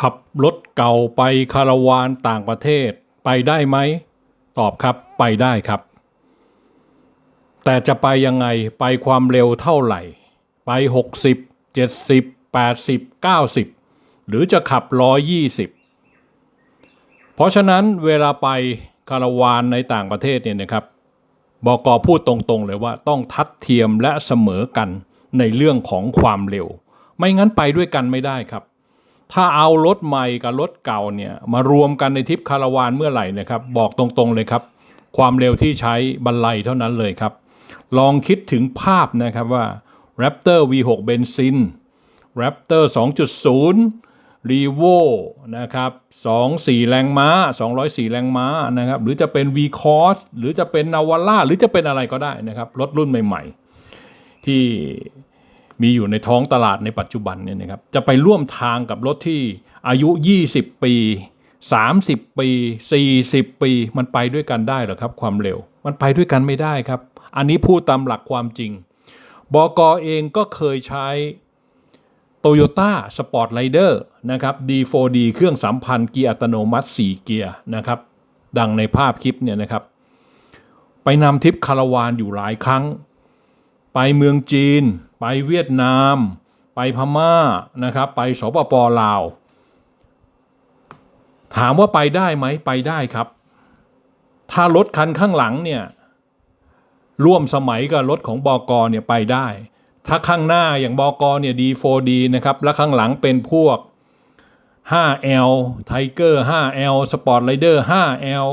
ขับรถเก่าไปคาราวานต่างประเทศไปได้ไหม ตอบครับไปได้ครับ แต่จะไปยังไงไปความเร็วเท่าไหร่ ไป 60 70 80 90 หรือจะขับ 120 เพราะฉะนั้นเวลาไปคาราวานในต่างประเทศเนี่ยนะครับบอกพูดตรงๆเลยว่าต้องทัดเทียมและเสมอกันในเรื่องของความเร็ว ไม่งั้นไปด้วยกันไม่ได้ครับ ถ้าเอารถใหม่กับรถเก่าเนี่ยมารวมกันในทริปคาราวานเมื่อไหร่นะครับ บอกตรงๆเลยครับ ความเร็วที่ใช้บรรลัยเท่านั้นเลยครับ ลองคิดถึงภาพนะครับว่า Raptor V6 เบนซิน Raptor 2.0 r e v o นะครับ24 แรงม้า 204 แรงม้านะครับ หรือจะเป็น V Cross หรือจะเป็น Navara หรือจะเป็นอะไรก็ได้นะครับ รถรุ่นใหม่ ๆ ที่ มีอยู่ในท้องตลาดในปัจจุบันเนี่ยนะครับจะไปร่วมทางกับรถที่อายุ 20 ปี 30 ปี 40 ปี มันไปด้วยกันได้หรอครับความเร็ว มันไปด้วยกันไม่ได้ครับ อันนี้พูดตามหลักความจริง บกเองก็เคยใช้ Toyota Sport Rider นะครับ D4D เครื่อง3,000เกียร์อัตโนมัติ 4 เกียร์นะครับ ดังในภาพคลิปเนี่ยนะครับ ไปนำทริปคาราวานอยู่หลายครั้ง ไปเมืองจีน ไปเวียดนาม ไปพม่านะครับ ไปสปปลาว ถามว่าไปได้ไหมไปได้ครับ ถ้ารถคันข้างหลังเนี่ยร่วมสมัยกับรถของบอกอเนี่ยไปได้ ถ้าข้างหน้าอย่างบอกอเนี่ย D4D นะครับ และข้างหลังเป็นพวก 5L Tiger 5L Sport Rider 5L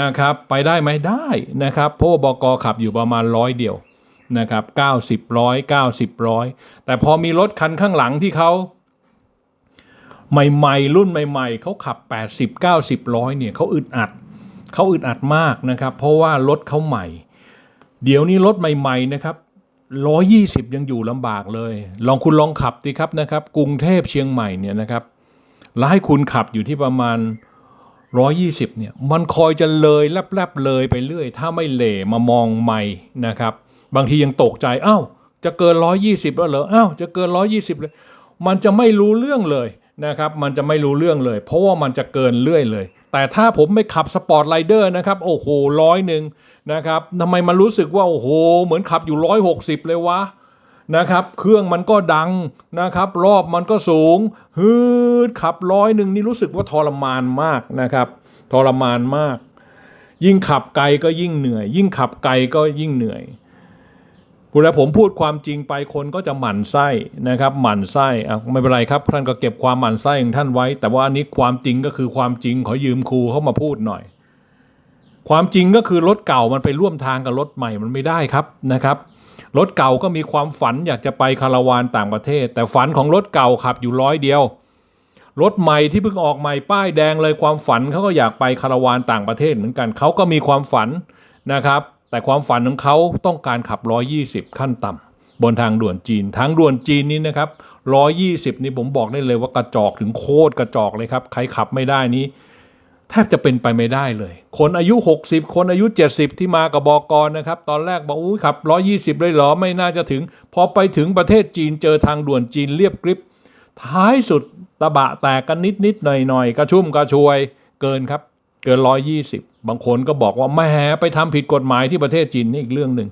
นะครับ ไปได้ไหมได้นะครับ เพราะว่าบอกอขับอยู่ประมาณร้อยเดียว นะครับ90ร้อย90ร้อยแต่พอมีรถคันข้างหลังที่เขาใหม่ๆ รุ่นใหม่ ๆเขาขับ 80 90ร้อยเนี่ยเขาอึดอัดเขาอึดอัดมากนะครับ เพราะว่ารถเขาใหม่ เดี๋ยวนี้รถใหม่ๆนะครับร้อยี่สิบยังอยู่ลำบากเลย ลองคุณลองขับดิครับนะครับ กรุงเทพเชียงใหม่เนี่ยนะครับแล้วให้คุณขับอยู่ที่ประมาณร้อยี่สิบเนี่ย มันคอยจะเลยแลบๆเลยไปเรื่อย ถ้าไม่เหล่มามองไม่นะครับ บางทียังตกใจอ้าวจะเกินร้อยี่สิบแล้วเหรออ้าวจะเกินร้อยี่สิบเลย มันจะไม่รู้เรื่องเลยนะครับ มันจะไม่รู้เรื่องเลย เพราะว่ามันจะเกินเรื่อยเลย แต่ถ้าผมไม่ขับสปอร์ตไ i เดอร์นะครับ โอ้โหร้อยหนึ่งนะครับทำไมมันรู้สึกว่าโอ้โห เหมือนขับอยู่ร้อยหกสิบเลยวะนะครับ เครื่องมันก็ดังนะครับ รอบมันก็สูงฮืดขับร้อยหนึ่งนี่รู้สึกว่าทรมานมากนะครับทรมานมาก ยิ่งขับไกลก็ยิ่งเหนื่อย ยิ่งขับไกลก็ยิ่งเหนื่อย เวลาผมพูดความจริงไปคนก็จะหมั่นไส้นะครับ หมั่นไส้อะไม่เป็นไรครับท่านก็เก็บความหมั่นไส้ของท่านไว้ แต่ว่าอันนี้ความจริงก็คือความจริงขอยืมครูเข้ามาพูดหน่อย ความจริงก็คือรถเก่ามันไปร่วมทางกับรถใหม่มันไม่ได้ครับนะครับรถเก่าก็มีความฝันอยากจะไปคาราวานต่างประเทศ แต่ฝันของรถเก่าขับอยู่ร้อยเดียวรถใหม่ที่เพิ่งออกใหม่ป้ายแดงเลยความฝันเขาก็อยากไปคาราวานต่างประเทศเหมือนกันเขาก็มีความฝันนะครับ แต่ความฝันของเขาต้องการขับ 120 ขั้นต่ำบนทางด่วนจีน ทางด่วนจีนนี้นะครับ 120 นี่ผมบอกได้เลยว่ากระจอกถึงโคตรกระจอกเลยครับ ใครขับไม่ได้นี้แทบจะเป็นไปไม่ได้เลย คนอายุ 60 คนอายุ 70 ที่มากับบอกรนะครับ ตอนแรกบอกอุ้ยขับ 120 เลยเหรอ ไม่น่าจะถึง พอไปถึงประเทศจีนเจอทางด่วนจีนเรียบกริบ ท้ายสุดตะบะแตกกันนิดนิดๆหน่อยหน่อยๆกระชุ่มกระชวยเกินครับ เกิน120บบางคนก็บอกว่าแหมไปทำผิดกฎหมายที่ประเทศจีนนี่อีกเรื่องหนึ่ง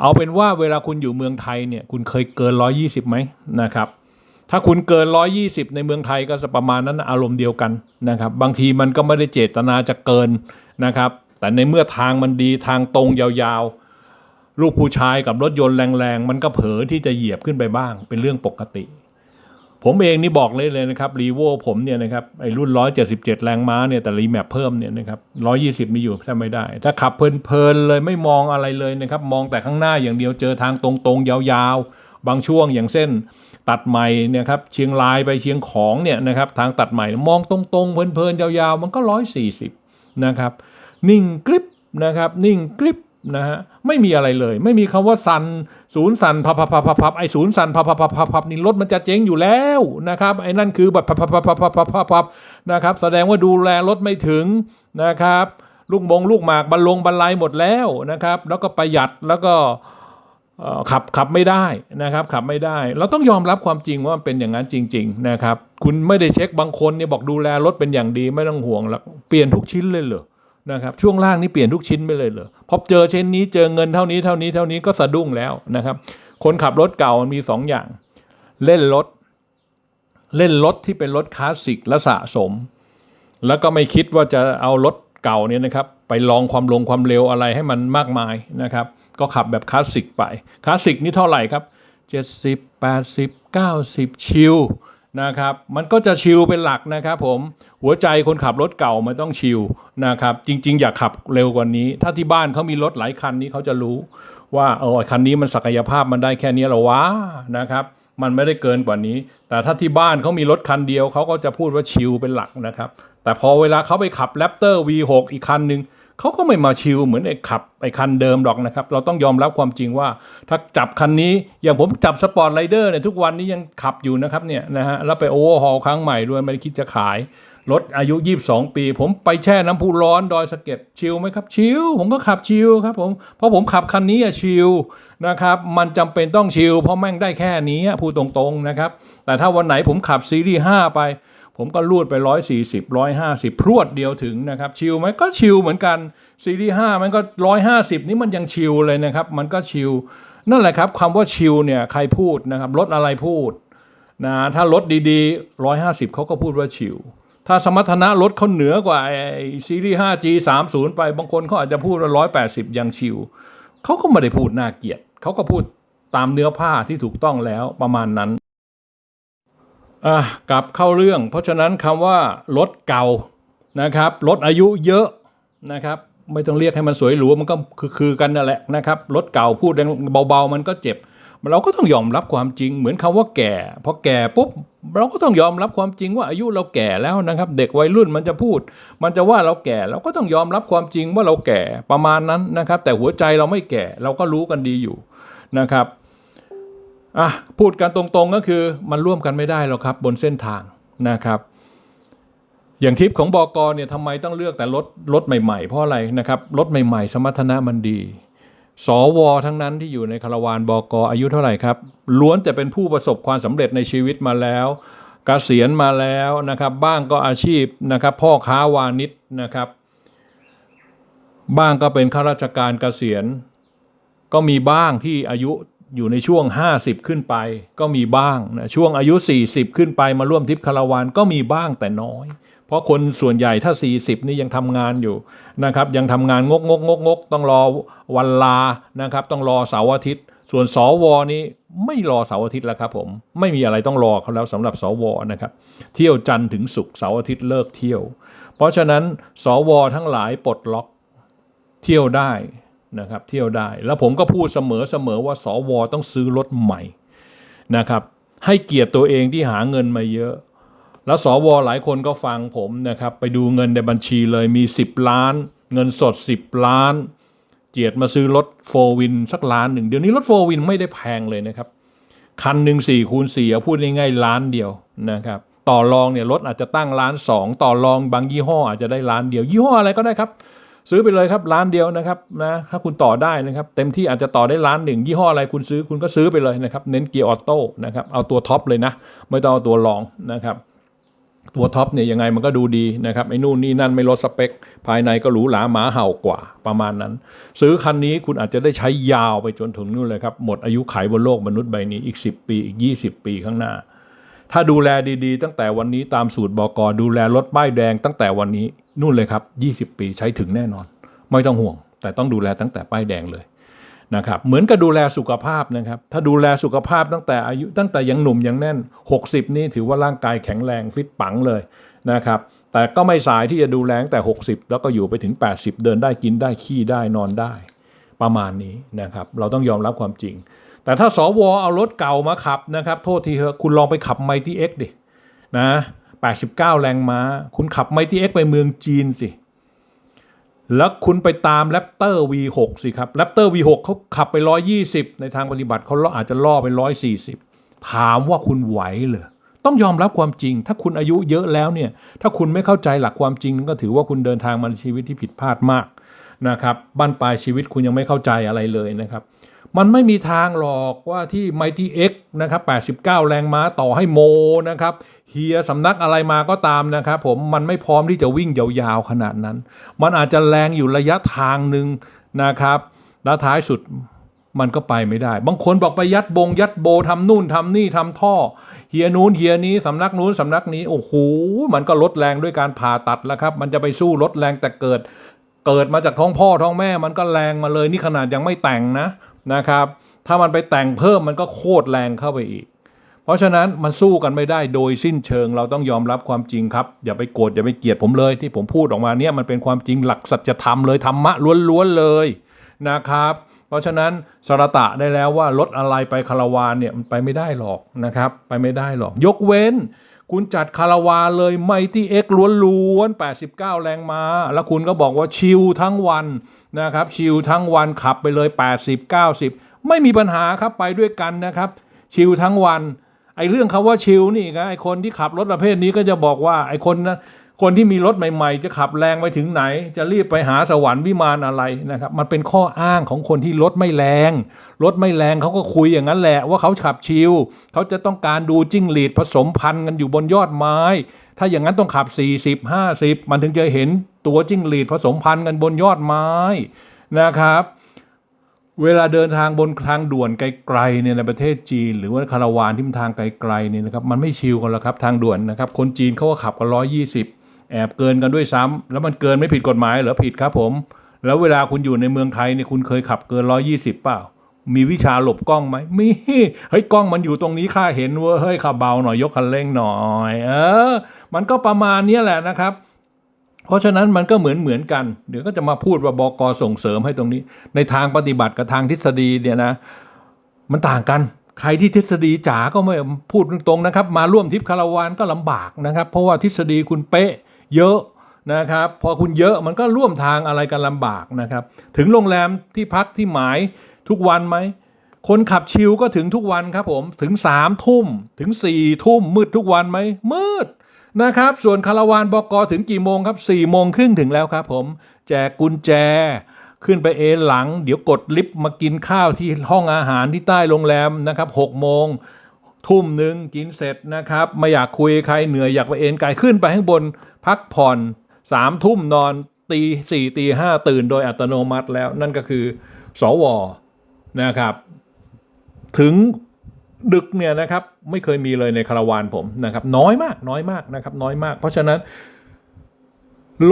เอาเป็นว่าเวลาคุณอยู่เมืองไทยเนี่ยคุณเคยเกิน120ไหมนะครับถ้าคุณเกิน 120 ในเมืองไทยก็ประมาณนั้นอารมณ์เดียวกันนะครับ บางทีมันก็ไม่ได้เจตนาจะเกินนะครับ แต่ในเมื่อทางมันดีทางตรงยาวๆ ลูกผู้ชายกับรถยนต์แรงๆ มันก็เผลอที่จะเหยียบขึ้นไปบ้าง เป็นเรื่องปกติ ผมเองนี่บอกเลยเลยนะครับรีโวผมเนี่ยนะครับไอ้รุ่น 177 แรงม้าเนี่ยแต่รีแมปเพิ่มเนี่ยนะครับ120 มีอยู่แทบไม่ได้ ถ้าขับเพลินๆเลยไม่มองอะไรเลยนะครับ มองแต่ข้างหน้าอย่างเดียวเจอทางตรงๆ ยาวๆ บางช่วงอย่างเส้นตัดใหม่เนี่ยครับเชียงรายไปเชียงของเนี่ยนะครับทางตัดใหม่มองตรงๆเพลินๆยาวๆ มันก็ 140 นะครับ นิ่งกริบนะครับนิ่งกริบ นะฮะไม่มีอะไรเลย ไม่มีคำว่าสันศูนย์สันพับพับพับพับพับไอศูนย์สันพับพับพับพับพับนี่รถมันจะเจ๊งอยู่แล้วนะครับไอ้นั่นคือแบบพับพับพับพับพับพับพับพับนะครับแสดงว่าดูแลรถไม่ถึงนะครับลูกมงลูกหมากบรรลงบรรลัยหมดแล้วนะครับ แล้วก็ประหยัดแล้วก็ขับขับไม่ได้นะครับ ขับไม่ได้ เราต้องยอมรับความจริงว่ามันเป็นอย่างนั้นจริง ๆนะครับ คุณไม่ได้เช็คบางคนเนี่ยบอกดูแลรถเป็นอย่างดีไม่ต้องห่วงหรอกเปลี่ยนทุกชิ้นเลยเหรอ นะครับช่วงล่างนี่เปลี่ยนทุกชิ้นไปเลยเหรอพอเจอเช่นนี้เจอเงินเท่านี้เท่านี้เท่านี้ก็สะดุ้งแล้วนะครับ คนขับรถเก่ามันมีสองอย่าง เล่นรถ เล่นรถที่เป็นรถคลาสสิกและสะสม แล้วก็ไม่คิดว่าจะเอารถเก่าเนี่ยนะครับไปลองความลงความเร็วอะไรให้มันมากมายนะครับ ก็ขับแบบคลาสสิกไปคลาสสิกนี่เท่าไหร่ครับ 70 80 90 ชิล นะครับ มันก็จะชิลเป็นหลักนะครับผมหัวใจคนขับรถเก่ามันต้องชิลนะครับ จริง ๆ อยากขับเร็วกว่านี้ ถ้าที่บ้านเขามีรถหลายคันนี้เขาจะรู้ว่าเออคันนี้มันศักยภาพมันได้แค่นี้เหรอวะนะครับ มันไม่ได้เกินกว่านี้ แต่ถ้าที่บ้านเขามีรถคันเดียวเขาก็จะพูดว่าชิลเป็นหลักนะครับ แต่พอเวลาเขาไปขับแรปเตอร์ V6 อีกคันหนึ่ง เขาก็ไม่มาชิลเหมือนไอ้ขับไอ้คันเดิมหรอกนะครับ เราต้องยอมรับความจริงว่า ถ้าจับคันนี้อย่างผมจับสปอร์ตไรเดอร์เนี่ยทุกวันนี้ยังขับอยู่นะครับเนี่ยนะฮะแล้วไปโอเวอร์ฮอลครั้งใหม่ด้วยไม่ได้คิดจะขายรถอายุ 22 ปี ผมไปแช่น้ำพุร้อนดอยสะเก็ดชิลไหมครับ ชิลผมก็ขับชิลครับผมเพราะผมขับคันนี้อะชิลนะครับมันจำเป็นต้องชิลเพราะแม่งได้แค่นี้พูดตรงๆนะครับแต่ถ้าวันไหนผมขับซีรีส์5ไป ผมก็ลูดไป 140 150 พรวดเดียวถึงนะครับ ชิลไหมก็ชิลเหมือนกันซีรีส์5มันก็ 150 นี่มันยังชิลเลยนะครับ มันก็ชิลนั่นแหละครับคำว่าชิลเนี่ยใครพูดนะครับรถอะไรพูดนะถ้ารถดีๆ 150 เขาก็พูดว่าชิลถ้าสมรรถนะรถเขาเหนือกว่าไอซีรีส์ 5G 30 ไปบางคนเขาอาจจะพูดว่า180 ยังชิวเขาก็ไม่ได้พูดน่าเกลียดเขาก็พูดตามเนื้อผ้าที่ถูกต้องแล้วประมาณนั้น อะกลับเข้าเรื่อง เพราะฉะนั้นคำว่ารถเก่านะครับรถอายุเยอะนะครับไม่ต้องเรียกให้มันสวยหรูมันก็คือคือกันนั่นแหละนะครับรถเก่าพูดเบาๆ มันก็เจ็บ เราก็ต้องยอมรับความจริง เหมือนคำว่าแก่พอแก่ปุ๊บเราก็ต้องยอมรับความจริงว่าอายุเราแก่แล้วนะครับ เด็กวัยรุ่นมันจะพูด มันจะว่าเราแก่เราก็ต้องยอมรับความจริงว่าเราแก่ประมาณนั้นนะครับ แต่หัวใจเราไม่แก่เราก็รู้กันดีอยู่นะครับ อะพูดกันตรงๆก็คือมันร่วมกันไม่ได้หรอกครับบนเส้นทางนะครับ อย่างทริปของบอกรเนี่ยทำไมต้องเลือกแต่รถรถใหม่ๆ เพราะอะไรนะครับรถใหม่ๆ สมรรถนะมันดี สวทั้งนั้นที่อยู่ในคารวานบอกอายุเท่าไหร่ครับล้วนแต่เป็นผู้ประสบความสำเร็จในชีวิตมาแล้วกเกษียณมาแล้วนะครับ บ้างก็อาชีพนะครับ พ่อค้าวานิชนะครับ บ้างก็เป็นข้าราชการเกษียณ ก็มีบ้างที่อายุ อยู่ในช่วง 50 ขึ้นไปก็มีบ้างนะช่วงอายุ 40 ขึ้นไปมาร่วมทริปคาราวานก็มีบ้างแต่น้อย เพราะคนส่วนใหญ่ถ้า 40 นี่ยังทำงานอยู่นะครับยังทำงานงกงกงกงกต้องรอวันลานะครับต้องรอเสาร์อาทิตย์ ส่วนสวนี่ไม่รอเสาร์อาทิตย์แล้วครับผมไม่มีอะไรต้องรอเขาแล้วสำหรับสวนะครับเที่ยวจันทร์ถึงศุกร์เสาร์อาทิตย์เลิกเที่ยว เพราะฉะนั้นสวทั้งหลายปลดล็อกเที่ยวได้ นะครับเที่ยวได้ แล้วผมก็พูดเสมอเสมอว่าสวต้องซื้อรถใหม่นะครับให้เกียรติตัวเองที่หาเงินมาเยอะ แล้วสวหลายคนก็ฟังผมนะครับไปดูเงินในบัญชีเลยมี 10 ล้าน เงินสด 10 ล้าน เจียดมาซื้อรถโฟวินสักล้านหนึ่งเดี๋ยวนี้รถโฟวินไม่ได้แพงเลยนะครับคันหนึ่งสี่คูณสี่เอาพูดง่ายๆล้านเดียวนะครับต่อรองเนี่ยรถอาจจะตั้งล้านสองต่อรองบางยี่ห้ออาจจะได้ล้านเดียว ยี่ห้ออะไรก็ได้ครับ ซื้อไปเลยครับล้านเดียวนะครับนะถ้าคุณต่อได้นะครับเต็มที่อาจจะต่อได้ล้านหนึ่งยี่ห้ออะไรคุณซื้อคุณก็ซื้อไปเลยนะครับเน้นเกียร์ออโต้นะครับเอาตัวท็อปเลยนะไม่ต้องเอาตัวรองนะครับตัวท็อปเนี่ยยังไงมันก็ดูดีนะครับไอ้นู่นนี่นั่นไม่ลดสเปค ภายในก็หรูหราหมาเห่ากว่าประมาณนั้น ซื้อคันนี้คุณอาจจะได้ใช้ยาวไปจนถึงนู่นเลยครับ หมดอายุขัยบนโลกมนุษย์ใบนี้อีก 10 ปีอีก 20 ปีข้างหน้า ถ้าดูแลดีๆ ตั้งแต่วันนี้ตามสูตรบอกอดูแลรถป้ายแดงตั้งแต่วันนี้ นู่นเลยครับ 20 ปีใช้ถึงแน่นอน ไม่ต้องห่วง แต่ต้องดูแลตั้งแต่ป้ายแดงเลยนะครับเหมือนกับดูแลสุขภาพนะครับ ถ้าดูแลสุขภาพตั้งแต่อายุตั้งแต่ยังหนุ่มยังแน่น 60 นี่ถือว่าร่างกายแข็งแรงฟิตปังเลยนะครับ แต่ก็ไม่สายที่จะดูแลตั้งแต่ 60 แล้วก็อยู่ไปถึง 80 เดินได้กินได้ขี้ได้นอนได้ ประมาณนี้นะครับ เราต้องยอมรับความจริง แต่ถ้าสวเอารถเก่ามาขับนะครับ โทษทีเถอะคุณลองไปขับไมตี้เอ็กดินะ 89 แรงม้า คุณขับไมตี้เอ็กไปเมืองจีนสิ แล้วคุณไปตามแรปเตอร์ V6 สิครับแรปเตอร์ V6 เขาขับไป 120 ในทางปฏิบัติเขาอาจจะล่อไป 140 ถามว่าคุณไหวเหรอต้องยอมรับความจริง ถ้าคุณอายุเยอะแล้วเนี่ย ถ้าคุณไม่เข้าใจหลักความจริงก็ถือว่าคุณเดินทางมาในชีวิตที่ผิดพลาดมากนะครับ บ้านปลายชีวิตคุณยังไม่เข้าใจอะไรเลยนะครับ มันไม่มีทางหรอกว่าที่ Mighty X นะครับ 89 แรงม้าต่อให้โมนะครับเฮียสำนักอะไรมาก็ตามนะครับผมมันไม่พร้อมที่จะวิ่งยาวๆขนาดนั้น มันอาจจะแรงอยู่ระยะทางหนึ่งนะครับแล้วท้ายสุดมันก็ไปไม่ได้ บางคนบอกไปยัดบง ยัดโบทำนู่นทำนี่ทำท่อ เฮียนู้นเฮียนี้สำนักนู้นสำนักนี้ โอ้โห มันก็ลดแรงด้วยการผ่าตัดแล้วครับ มันจะไปสู้ลดแรงแต่เกิด เกิดมาจากท้องพ่อท้องแม่ มันก็แรงมาเลยนี่ขนาดยังไม่แต่งนะ นะครับถ้ามันไปแต่งเพิ่มมันก็โคตรแรงเข้าไปอีก เพราะฉะนั้นมันสู้กันไม่ได้โดยสิ้นเชิงเราต้องยอมรับความจริงครับ อย่าไปโกรธอย่าไปเกลียดผมเลย ที่ผมพูดออกมาเนี่ยมันเป็นความจริงหลักสัจธรรมเลยธรรมะล้วนๆเลยนะครับ เพราะฉะนั้นสรตะได้แล้วว่ารถอะไรไปคาราวานเนี่ยมันไปไม่ได้หรอกนะครับ ไปไม่ได้หรอก ยกเว้น คุณจัดคาราวานเลยไมที่เอ็กล้วนๆ 89 แรงม้า แล้วคุณก็บอกว่าชิลทั้งวันนะครับ ชิลทั้งวันขับไปเลย 80 90 ไม่มีปัญหาครับไปด้วยกันนะครับ ชิลทั้งวันไอ้เรื่องคำว่าชิลนี่นะไอ้คนที่ขับรถประเภทนี้ก็จะบอกว่าไอ้คนนะ คนที่มีรถใหม่ๆ จะขับแรงไปถึงไหน จะรีบไปหาสวรรค์วิมานอะไรนะครับ มันเป็นข้ออ้างของคนที่รถไม่แรง รถไม่แรงเขาก็คุยอย่างนั้นแหละ ว่าเขาขับชิลเขาจะต้องการดูจิ้งหรีดผสมพันธุ์กันอยู่บนยอดไม้ ถ้าอย่างนั้นต้องขับ 40 50 มันถึงจะเห็นตัวจิ้งหรีดผสมพันธุ์กันบนยอดไม้นะครับเวลาเดินทางบนทางด่วนไกลๆเนี่ยในประเทศจีน หรือว่าคาราวานที่มันทางไกลๆเนี่ยนะครับมันไม่ชิลกันแล้วครับทางด่วนนะครับคนจีนเขาก็ขับกันร้อยยี่สิบ แอบเกินกันด้วยซ้ำแล้วมันเกินไม่ผิดกฎหมายเหรอผิดครับผม แล้วเวลาคุณอยู่ในเมืองไทยเนี่ยคุณเคยขับเกินร้อยยี่สิบเปล่า มีวิชาหลบกล้องไหมมีเฮ้ยกล้องมันอยู่ตรงนี้ข้าเห็นเว้ยเฮ้ยขับเบาหน่อยยกคันเร่งหน่อย เออ มันก็ประมาณนี้แหละนะครับเพราะฉะนั้นมันก็เหมือนเหมือนกัน เดี๋ยวก็จะมาพูดว่าบกส่งเสริมให้ตรงนี้ ในทางปฏิบัติกับทางทฤษฎีเนี่ยนะ มันต่างกัน ใครที่ทฤษฎีจ๋าก็ไม่พูดตรงๆนะครับ มาร่วมทริปคาราวานก็ลำบากนะครับ เพราะว่าทฤษฎีคุณเป๊ะ เยอะนะครับพอคุณเยอะมันก็ร่วมทางอะไรกันลำบากนะครับ ถึงโรงแรมที่พักที่หมายทุกวันไหม คนขับชิลก็ถึงทุกวันครับผมถึงสามทุ่มถึงสี่ทุ่มมืดทุกวันไหมมืดนะครับ ส่วนคาราวานบกถึงกี่โมงครับสี่โมงครึ่งถึงแล้วครับผมแจกกุญแจ ขึ้นไปเอหลัง เดี๋ยวกดลิฟต์มากินข้าวที่ห้องอาหารที่ใต้โรงแรมนะครับหกโมงทุ่มหนึ่งกินเสร็จนะครับไม่อยากคุยใครเหนื่อยอยากไปเอนกายขึ้นไปข้างบน พักผ่อนสามทุ่มนอนตีสี่ตีห้าตื่นโดยอัตโนมัติแล้วนั่นก็คือสวนะครับ ถึงดึกเนี่ยนะครับไม่เคยมีเลยในคาราวานผมนะครับ น้อยมากน้อยมากนะครับ น้อยมาก เพราะฉะนั้น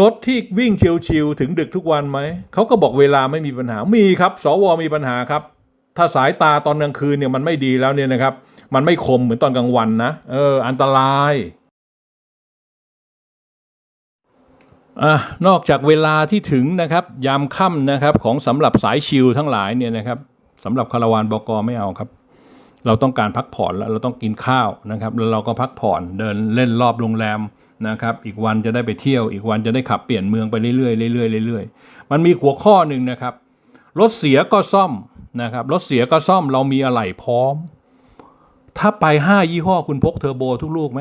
รถที่วิ่งชิวๆถึงดึกทุกวันไหม เขาก็บอกเวลาไม่มีปัญหา มีครับ สวมีปัญหาครับ ถ้าสายตาตอนกลางคืนเนี่ยมันไม่ดีแล้วเนี่ยนะครับ มันไม่คมเหมือนตอนกลางวันนะ เออ อันตราย อนอกจากเวลาที่ถึงนะครับยามค่ำนะครับของสำหรับสายชิลทั้งหลายเนี่ยนะครับสำหรับคาราวานบกไม่เอาครับ เราต้องการพักผ่อนแล้วเราต้องกินข้าวนะครับ แล้วเราก็พักผ่อนเดินเล่นรอบโรงแรมนะครับอีกวันจะได้ไปเที่ยวอีกวันจะได้ขับเปลี่ยนเมืองไปเรื่อยๆเรื่อยๆเรื่อยๆมันมีหัวข้อหนึ่งนะครับรถเสียก็ซ่อมนะครับรถเสียก็ซ่อมเรามีอะไหล่พร้อม ถ้าไปห้ายี่ห้อคุณพกเทอร์โบทุกลูกไหม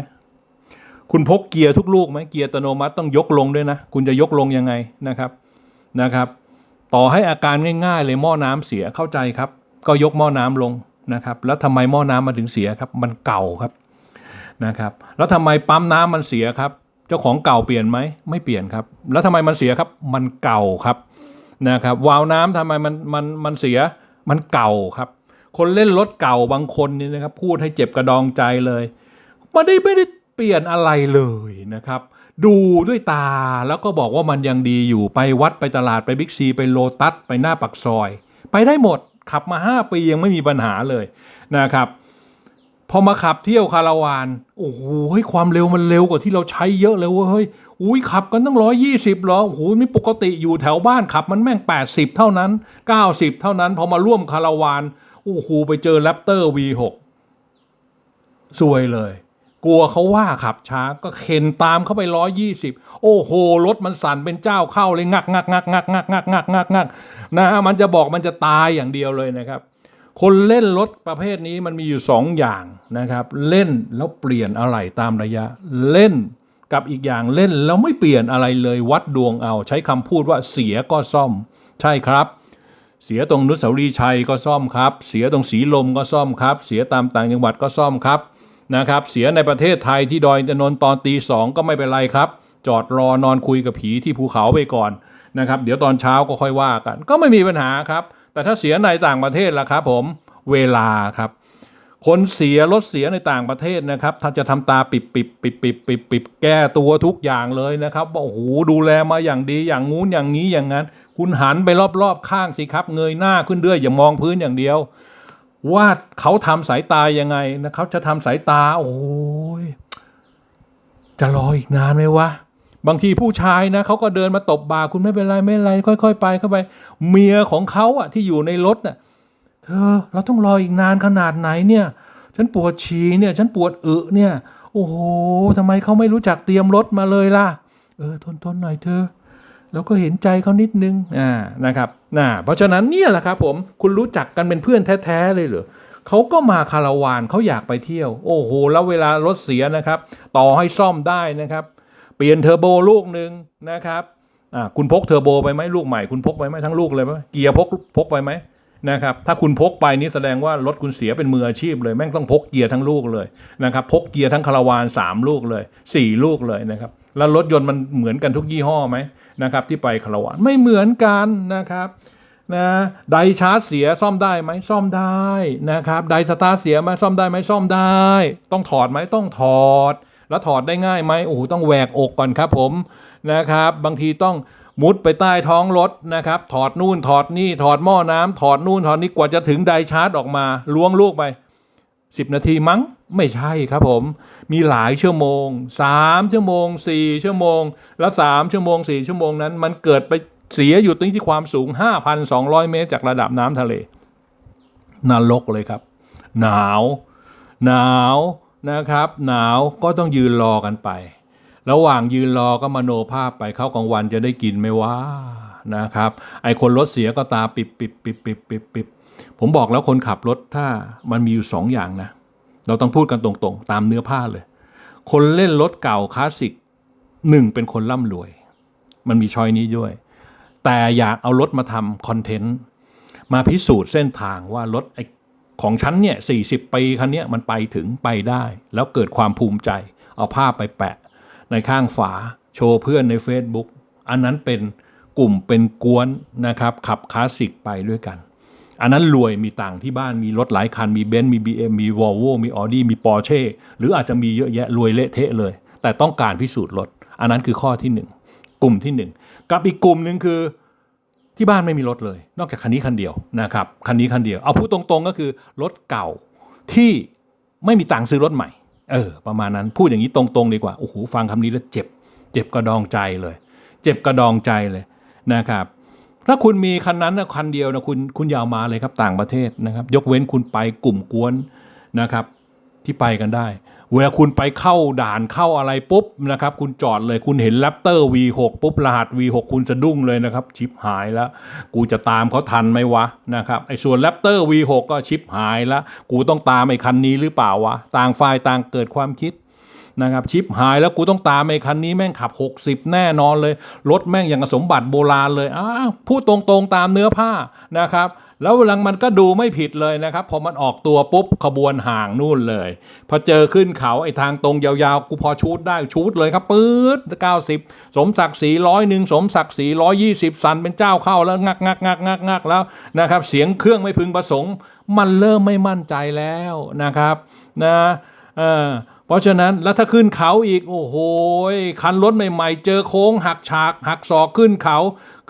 คุณพกเกียร์ทุกลูกไหมเกียร์อัตโนมัติต้องยกลงด้วยนะ คุณจะยกลงยังไงนะครับนะครับ ต่อให้อาการง่ายๆเลยหม้อน้ำเสียเข้าใจครับ ก็ยกหม้อน้ำลงนะครับ แล้วทำไมหม้อน้ำมันถึงเสียครับ มันเก่าครับนะครับ แล้วทำไมปั๊มน้ำมันเสียครับ เจ้าของเก่าเปลี่ยนไหมไม่เปลี่ยนครับ แล้วทำไมมันเสียครับ มันเก่าครับนะครับวาล์วน้ำทำไมมันมันมันเสียมันเก่าครับ คนเล่นรถเก่าบางคนนี่นะครับ พูดให้เจ็บกระดองใจเลยไม่ได้ไม่ได้ เปลี่ยนอะไรเลยนะครับ ดูด้วยตาแล้วก็บอกว่ามันยังดีอยู่ไปวัดไปตลาดไปบิ๊กซีไปโลตัสไปหน้าปักซอย ไปได้หมดขับมา 5 ปียังไม่มีปัญหาเลยนะครับ พอมาขับเที่ยวคาราวาน โอ้โหความเร็วมันเร็วกว่าที่เราใช้เยอะเลยเว้ยเฮ้ยอุ้ยขับกันตั้งร้อยยี่สิบหรอโอ้โหนี่ปกติอยู่แถวบ้านขับมันแม่ง 80 เท่านั้น 90 เท่านั้น พอมาร่วมคาราวานโอ้โหไปเจอแรปเตอร์ V6 ซวยเลย กลัวเขาว่าขับช้าก็เข็นตามเข้าไปร้อยยี่สิบโอ้โหรถมันสั่นเป็นเจ้าเข้าเลยงักงักงักงักงักงักงักงักงักนะฮะมันจะบอกมันจะตายอย่างเดียวเลยนะครับ คนเล่นรถประเภทนี้มันมีอยู่สองอย่างนะครับ เล่นแล้วเปลี่ยนอะไรตามระยะเล่นกับอีกอย่างเล่นแล้วไม่เปลี่ยนอะไรเลยวัดดวงเอา ใช้คำพูดว่าเสียก็ซ่อม ใช่ครับ เสียตรงนุสาวรีชัยก็ซ่อมครับ เสียตรงสีลมก็ซ่อมครับ เสียตามต่างจังหวัดก็ซ่อมครับ นะครับ เสียในประเทศไทยที่ดอยอินทนนท์ตอนตีสองก็ไม่เป็นไรครับ จอดรอนอนคุยกับผีที่ภูเขาไปก่อนนะครับ เดี๋ยวตอนเช้าก็ค่อยว่ากัน ก็ไม่มีปัญหาครับ แต่ถ้าเสียในต่างประเทศล่ะครับผมเวลาครับ คนเสียรถเสียในต่างประเทศนะครับถ้าจะทำตาปิบปิบปิบปิบปิบปิบแก้ตัวทุกอย่างเลยนะครับว่าโอ้โหดูแลมาอย่างดีอย่างงู้นอย่างนี้อย่างนั้น คุณหันไปรอบๆข้างสิครับ เงยหน้าขึ้นเรื่อยอย่ามองพื้นอย่างเดียว ว่าเขาทำสายตายังไงนะเขาจะทำสายตา โอ้ยจะรออีกนานไหมวะ บางทีผู้ชายนะเขาก็เดินมาตบบ่าคุณไม่เป็นไรไม่เป็นไร ค่อยๆ ไปเข้าไป เมียของเขาอะที่อยู่ในรถน่ะเธอเราต้องรออีกนานขนาดไหนเนี่ย ฉันปวดฉี่เนี่ย ฉันปวดอึเนี่ย โอ้โหทำไมเขาไม่รู้จักเตรียมรถมาเลยล่ะ เออทนทนหน่อยเธอ แล้วก็เห็นใจเขานิดนึงอ่านะครับน่าเพราะฉะนั้นเนี่ยแหละครับผมคุณรู้จักกันเป็นเพื่อนแท้ๆเลยเหรอเขาก็มาคาราวานเขาอยากไปเที่ยว โอ้โห แล้วเวลารถเสียนะครับ ต่อให้ซ่อมได้นะครับ เปลี่ยนเทอร์โบลูกหนึ่งนะครับอ่าคุณพกเทอร์โบไปไหมลูกใหม่คุณพกไปไหมทั้งลูกเลยไหมเกียร์พกพกไปไหมนะครับถ้าคุณพกไปนี่แสดงว่ารถคุณเสียเป็นมืออาชีพเลยแม่งต้องพกเกียร์ทั้งลูกเลยนะครับพกเกียร์ทั้งคาราวาน3 ลูกเลย 4 ลูกเลยนะครับ แล้วรถยนต์มันเหมือนกันทุกยี่ห้อไหมนะครับที่ไปคาราวานไม่เหมือนกันนะครับนะไดชาร์จเสียซ่อมได้ไหมซ่อมได้นะครับไดสตาร์เสียไหมซ่อมได้ไหมซ่อมได้ ต้องถอดไหมต้องถอด แล้วถอดได้ง่ายไหมโอ้โหต้องแหวกอกก่อนครับผมนะครับ บางทีต้องมุดไปใต้ท้องรถนะครับ ถอดนู่นถอดนี่ถอดหม้อน้ำถอดนู่นถอดนี่กว่าจะถึงไดชาร์จออกมาล้วงลูกไป 10 นาทีมั้งไม่ใช่ครับผมมีหลายชั่วโมง 3 ชั่วโมง 4 ชั่วโมง แล้ว 3 ชั่วโมง 4 ชั่วโมงนั้น มันเกิดไปเสียอยู่ตรงที่ความสูง 5,200 เมตร จากระดับน้ำทะเลนรกเลยครับ หนาว หนาวนะครับ หนาวก็ต้องยืนรอกันไป ระหว่างยืนรอก็มโนภาพไปเข้ากลางวันจะได้กินไหมวะ นะครับไอคนรถเสียก็ตาปิบปิบปิบปิบปิบปิบผมบอกแล้วคนขับรถถ้ามันมีอยู่สองอย่างนะ เราต้องพูดกันตรงๆ ตามเนื้อผ้าเลย คนเล่นรถเก่าคลาสสิกหนึ่งเป็นคนร่ำรวย มันมีชอยนี้ด้วย แต่อยากเอารถมาทำคอนเทนต์มาพิสูจน์เส้นทางว่ารถไอของฉันเนี่ยสี่สิบปีคันเนี้ยมันไปถึงไปได้ แล้วเกิดความภูมิใจ เอาภาพไปแปะ ในข้างฝาโชว์เพื่อนใน Facebook อันนั้นเป็น กลุ่มเป็นกวนนะครับขับคลาสสิกไปด้วยกัน อันนั้นรวยมีตังที่บ้านมีรถหลายคัน มีเบนซ์มี BM มี Volvo มี Audi มี Porsche หรืออาจจะมีเยอะแยะรวยเละเทะเลย แต่ต้องการพิสูจน์รถ อันนั้นคือข้อที่หนึ่งกลุ่มที่หนึ่งกับอีกกลุ่มหนึ่งคือที่บ้านไม่มีรถเลย นอกจากคันนี้คันเดียวนะครับคันนี้คันเดียวเอาพูดตรงๆก็คือรถเก่าที่ไม่มีตังค์ซื้อรถใหม่ เออ ประมาณนั้นพูดอย่างนี้ตรงๆดีกว่าโอ้โหฟังคำนี้แล้วเจ็บ เจ็บกระดองใจเลย เจ็บกระดองใจเลย นะครับถ้าคุณมีคันนั้นนะคันเดียวนะคุณคุณยาวมาเลยครับต่างประเทศนะครับ ยกเว้นคุณไปกลุ่มกวนนะครับที่ไปกันได้ เวลาคุณไปเข้าด่านเข้าอะไรปุ๊บนะครับ คุณจอดเลยคุณเห็นแรปเตอร์ V6 ปุ๊บรหัส V6 คุณสะดุ้งเลยนะครับ ชิปหายแล้ว กูจะตามเขาทันไหมวะนะครับไอ้ส่วนแรปเตอร์ V6 ก็ชิปหายแล้ว กูต้องตามไอ้คันนี้หรือเปล่าวะ ต่างฝ่ายต่างเกิดความคิด นะครับชิปหายแล้วกูต้องตามไอ้คันนี้แม่งขับ 60 แน่นอนเลย รถแม่งอย่างสมบัติโบราณเลยอ้าวพูดตรงๆตามเนื้อผ้านะครับแล้วหลังมันก็ดูไม่ผิดเลยนะครับพอมันออกตัวปุ๊บขบวนห่างนู่นเลย พอเจอขึ้นเขาไอ้ทางตรงยาวๆ กูพอชูดได้ชูดเลยครับปื๊ด90 สมศักดิ์ศรีร้อยหนึ่งสมศักดิ์ศรีร้อยยี่สิบสันเป็นเจ้าเข้าแล้วงักงักงักงักงักแล้วนะครับ เสียงเครื่องไม่พึงประสงค์ มันเริ่มไม่มั่นใจแล้วนะครับนะเออ เพราะฉะนั้นแล้วถ้าขึ้นเขาอีกโอ้โหคันรถใหม่ ๆ เจอโค้งหักฉากหักศอกขึ้นเขา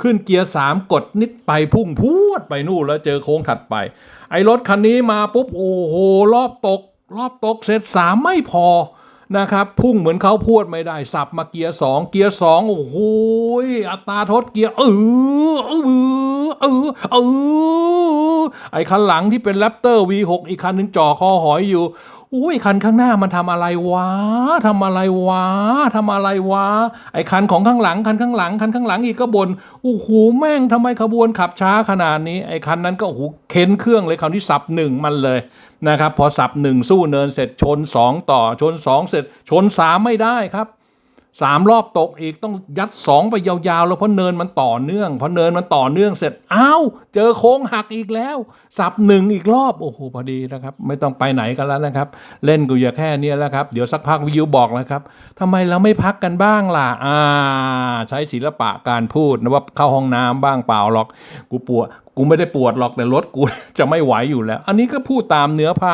ขึ้นเกียร์สามกดนิดไปพุ่งพรวดไปนู่นแล้วเจอโค้งถัดไป ไอ้รถคันนี้มาปุ๊บโอ้โหรอบตก รอบตกเสร็จสามไม่พอนะครับพุ่งเหมือนเขาพวดไม่ได้สับมาเกียร์สองเกียร์สองโอ้โหยอัตราทดเกียร์เออเออเออเออไอ้คันหลังที่เป็นแรปเตอร์ V6 อีกคันหนึ่งจ่อคอหอยอยู่ อุ้ยคันข้างหน้ามันทำอะไรวะทำอะไรวะทำอะไรวะ ไอ้คันของข้างหลังคันข้างหลังคันข้างหลังอีกก็บน่นโอ้โหแม่งทำไมขบวนขับช้าขนาดนี้ ไอ้คันนั้นก็โอ้โหเค้นเครื่องเลยคราวที่สับหนึ่งมันเลยนะครับ พอสับหนึ่งสู้เนินเสร็จชนสองต่อชนสองเสร็จชนสามไม่ได้ครับ สามรอบตกอีกต้องยัดสองไปยาวๆ แล้วเพราะเนินมันต่อเนื่องพอเนินมันต่อเนื่องเสร็จอ้าวเจอโค้งหักอีกแล้ว สับหนึ่งอีกรอบโอ้โหพอดีนะครับ ไม่ต้องไปไหนกันแล้วนะครับ เล่นกูอย่าแค่เนี้ยแล้วครับ เดี๋ยวสักพักวิวบอกแล้วครับทำไมเราไม่พักกันบ้างล่ะอ่า ใช้ศิลปะการพูดนะว่าเข้าห้องน้ำบ้างเปล่าหรอก กูปวดกูไม่ได้ปวดหรอกแต่รถกูจะไม่ไหวอยู่แล้ว อันนี้ก็พูดตามเนื้อผ้า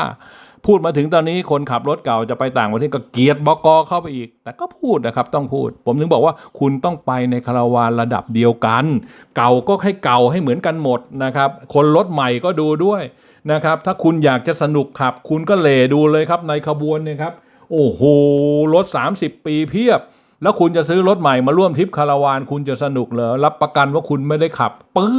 พูดมาถึงตอนนี้คนขับรถเก่าจะไปต่างประเทศก็เกียดบกเข้าไปอีก แต่ก็พูดนะครับต้องพูด ผมถึงบอกว่าคุณต้องไปในคาราวานระดับเดียวกัน เก่าก็ให้เก่าให้เหมือนกันหมดนะครับคนรถใหม่ก็ดูด้วยนะครับถ้าคุณอยากจะสนุกขับ คุณก็เหลดูเลยครับในขบวนเนี่ยครับโอ้โหรถ 30 ปีเพียบ แล้วคุณจะซื้อรถใหม่มาร่วมทริปคาราวานคุณจะสนุกเหรอรับประกันว่าคุณไม่ได้ขับปื๊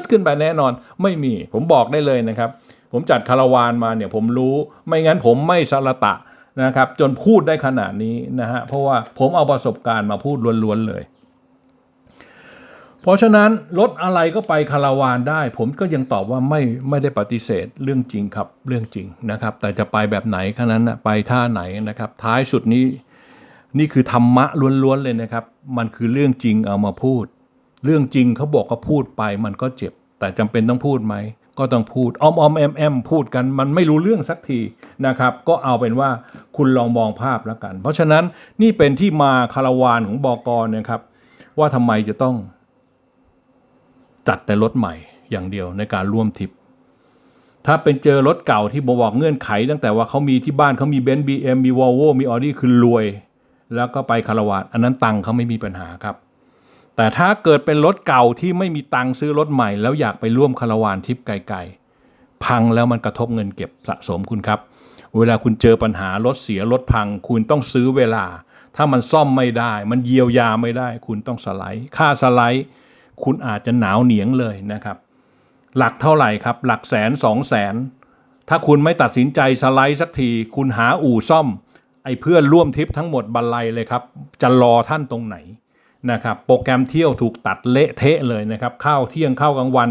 ดขึ้นไปแน่นอน ไม่มีผมบอกได้เลยนะครับ ผมจัดคาราวานมาเนี่ยผมรู้ไม่งั้นผมไม่สระตะนะครับ จนพูดได้ขนาดนี้นะฮะเพราะว่าผมเอาประสบการณ์มาพูดล้วนๆเลย เพราะฉะนั้นรถอะไรก็ไปคาราวานได้ ผมก็ยังตอบว่าไม่ไม่ได้ปฏิเสธเรื่องจริงครับเรื่องจริงนะครับ แต่จะไปแบบไหนแค่นั้นนะไปท่าไหนนะครับ ท้ายสุดนี้นี่คือธรรมะล้วนๆเลยนะครับ มันคือเรื่องจริงเอามาพูด เรื่องจริงเขาบอกก็พูดไปมันก็เจ็บ แต่จำเป็นต้องพูดไหม ก็ต้องพูดอ้อมอ้อมแอมแอมพูดกันมันไม่รู้เรื่องสักทีนะครับก็เอาเป็นว่าคุณลองมองภาพแล้วกัน เพราะฉะนั้นนี่เป็นที่มาคาราวานของบอกรนะครับ ว่าทำไมจะต้อง จัดแต่รถใหม่อย่างเดียวในการร่วมทริป ถ้าเป็นเจอรถเก่าที่บอกเงื่อนไข ตั้งแต่ว่าเขามีที่บ้านเขามีเบนซ์บีเอ็มมีวอลโวมีออดี้คือรวย แล้วก็ไปคาราวานอันนั้นตังค์เขาไม่มีปัญหาครับ แต่ถ้าเกิดเป็นรถเก่าที่ไม่มีตังค์ซื้อรถใหม่ แล้วอยากไปร่วมคารวานทริปไกลๆ พังแล้วมันกระทบเงินเก็บสะสมคุณครับ เวลาคุณเจอปัญหารถเสียรถพัง คุณต้องซื้อเวลา ถ้ามันซ่อมไม่ได้ มันเยียวยาไม่ได้ คุณต้องสไลด์ค่าสไลด์ คุณอาจจะหนาวเหนียงเลยนะครับ หลักเท่าไหร่ครับ หลักแสนสองแสนถ้าคุณไม่ตัดสินใจสไลด์สักที คุณหาอู่ซ่อม ไอ้เพื่อนร่วมทริปทั้งหมดบรรลัยเลยครับ จะรอท่านตรงไหน นะครับโปรแกรมเที่ยวถูกตัดเละเทะเลยนะครับเข้าเที่ยงเข้ากลางวัน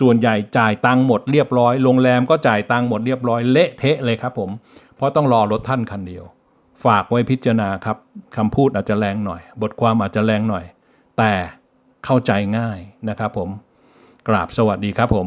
ส่วนใหญ่จ่ายตังค์หมดเรียบร้อยโรงแรมก็จ่ายตังค์หมดเรียบร้อยเละเทะเลยครับผมเพราะต้องรอรถท่านคันเดียว ฝากไว้พิจารณาครับคำพูดอาจจะแรงหน่อย บทความอาจจะแรงหน่อย แต่เข้าใจง่ายนะครับผมกราบสวัสดีครับผม